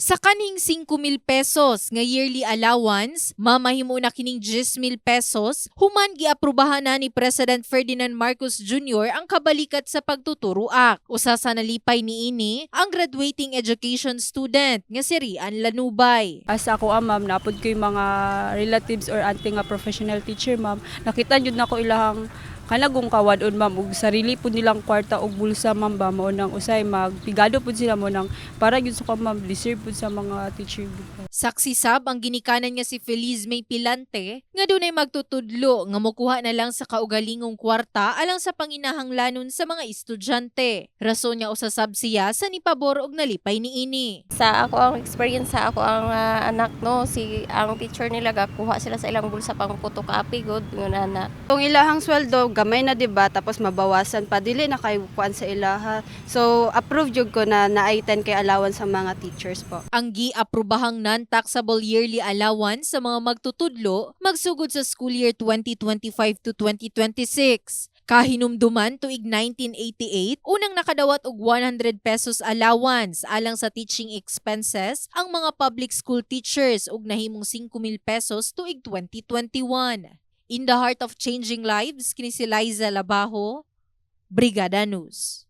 Sa kaning 5,000 pesos nga yearly allowance, mamahimo na kining 10,000 pesos, human giaprubahan na ni President Ferdinand Marcos Jr. ang kabalikat sa pagtuturuak. Usa sa nalipay niini ang graduating education student nga si Rian Lanubay. As ako ah, ma'am, napod ko yung mga relatives or auntie nga professional teacher, ma'am. Nakita jud na ko ilahang kanagong kawadon ma'am ug sarili pud nilang kwarta ug bulsa ma'am ba mao nang usay magpigado pud sila mo nang para gyud sa ka ma'am deserve pud sa mga teacher. Saksi sab ang ginikanan nga si Feliz May Pilante nga dunay magtutudlo nga mokuha na lang sa kaugalingong kwarta alang sa panginahanglanon sa mga estudyante. Rason niya usasab siya sa nipabor og nalipay niini. sa ako ang experience sa ako ang ah, anak no si ang teacher nila gakuha sila sa ilang bulsa pang photocopy good ngun ana Kung ilahang sweldo, gamay na 'di ba tapos mabawasan pa dili na kay kuan sa ilaha. So approve jud ko na naay 10 kay allowance sa mga teachers po. Ang gi-aprobahang non-taxable yearly allowance sa mga magtutudlo magsugod sa school year 2025 to 2026. Kahinumduman tuig 1988, unang nakadawat og 100 pesos allowance alang sa teaching expenses ang mga public school teachers ug nahimong 5,000 pesos tuig 2021. In the heart of changing lives, kini si Liza Labajo, Brigada News.